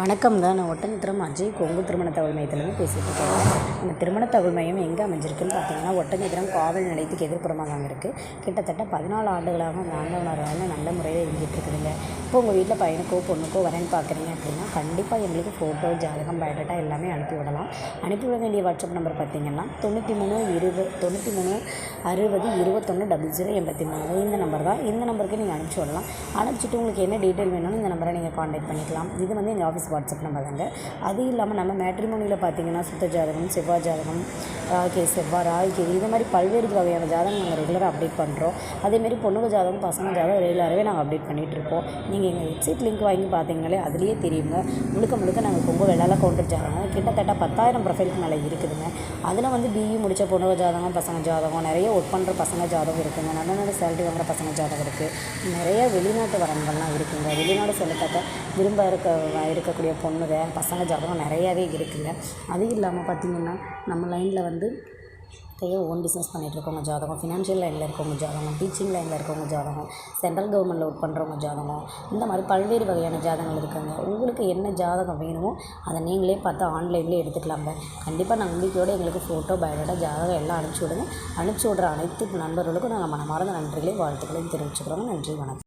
வணக்கம்ங்க. நான் ஒட்டன்சத்திரம் அஜய் கொங்கு திருமண தகவல் மையத்துலேருந்து பேசிகிட்டு இருக்கேன் இந்த திருமண தகவல் மையம் எங்கே அமைஞ்சிருக்குன்னு பார்த்தீங்கன்னா ஒட்டன்சத்திரம் காவல் நிலையத்துக்கு எதிர்ப்புறமாக அங்கே இருக்குது கிட்டத்தட்ட பதினாலு ஆண்டுகளாக அந்த ஆண்டவனரால் நல்ல முறையில் இருந்துகிட்டு இருக்குதுங்க. இப்போ உங்கள் வீட்டில் பையனுக்கோ பொண்ணுக்கோ வரேன்னு பார்க்குறீங்க அப்படின்னா கண்டிப்பாக எங்களுக்கு ஃபோட்டோ ஜாதகம் பயோடேட்டா எல்லாமே அனுப்பி விடலாம். அனுப்பி விட வேண்டிய வாட்ஸ்அப் நம்பர் பார்த்தீங்கன்னா தொண்ணூற்றி மூணு இருபது தொண்ணூற்றி மூணு அறுபது இருபத்தொன்று டபுள் ஜீரோ எண்பத்தி மூணு இந்த நம்பர் தான். இந்த நம்பருக்கு நீங்கள் அனுப்பிச்சி விடலாம். அனுப்பிச்சிட்டு உங்களுக்கு என்ன டீட்டெயில் வேணும்னு இந்த நம்பரை நீங்கள் காண்டாக்ட் பண்ணிக்கலாம். இது வந்து எங்கள் ஆஃபீஸ் வாட்ஸ்அப் நம்பர் தாங்க அது இல்லாமல் நம்ம மேட்ரிமோனியில் பார்த்தீங்கன்னா சுத்த ஜாதகம் செவ்வாய் ஜாதகம் செவ்வா செவ்வாய் ராகிகேது இது மாதிரி பல்வேறு வகையான ஜாதகம் நாங்கள் ரெகுலராக அப்டேட் பண்ணுறோம் அதேமாரி பொண்ணுங்க ஜாதகம் பசங்க ஜாதகம் ரெகுலராகவே நாங்கள் அப்டேட் பண்ணிகிட்டு இருக்கோம். நீங்கள் எங்கள் வெப்சைட் லிங்க் வாங்கி பார்த்தீங்கனாலே அதுலேயே தெரியுங்க. முழுக்க முழுக்க நாங்கள் கொங்கு வெள்ளால கவுண்டர் ஜாதகம் கிட்டத்தட்ட பத்தாயிரம் ப்ரொஃபைலுக்கு மேலே இருக்குதுங்க. அதில் வந்து பிஇ முடித்த பொண்ணுங்க ஜாதகம் பசங்க ஜாதகம் நிறைய ஒர்க் பண்ணுற பசங்க ஜாதகம் இருக்குதுங்க நல்ல நல்ல சேலரி வாங்குற பசங்க ஜாதகம் இருக்குது நிறைய வெளிநாட்டு வரன்கள்லாம் இருக்குதுங்க வெளிநாடு செல்லத்தக்க விரும்ப இருக்க இருக்கக்கூடிய பொண்ணுங்க பசங்க ஜாதகம் நிறையாவே இருக்குங்க. அதுவும் இல்லாமல் பார்த்திங்கன்னா நம்ம லைனில் வந்து நிறைய ஓன் பிஸ்னஸ் பண்ணிகிட்ருக்கவங்க ஜாதகம் ஃபினான்ஷியல் லைனில் இருக்கவங்க ஜாதகம் டீச்சிங் லைனில் இருக்கவங்க ஜாதகம் சென்ட்ரல் கவர்மெண்ட்டில் ஒர்க் பண்ணுறவங்க ஜாதகம் இந்த மாதிரி பல்வேறு வகையான ஜாதகங்கள் இருக்குங்க. உங்களுக்கு என்ன ஜாதகம் வேணுமோ அதை நீங்களே பார்த்து ஆன்லைன்லேயே எடுத்துக்கலாங்க. கண்டிப்பாக நம்பிக்கையோடு எங்களுக்கு ஃபோட்டோ பயோடேட்டா ஜாதகம் எல்லாம் அனுப்பிச்சி விடுங்க. அனுப்பிச்சி விட்ற அனைத்து நண்பர்களுக்கும் நாங்கள் மனமார்ந்த நன்றிகளையும் வாழ்த்துக்களையும் தெரிவிச்சுக்கிறோம் நன்றி வணக்கம்.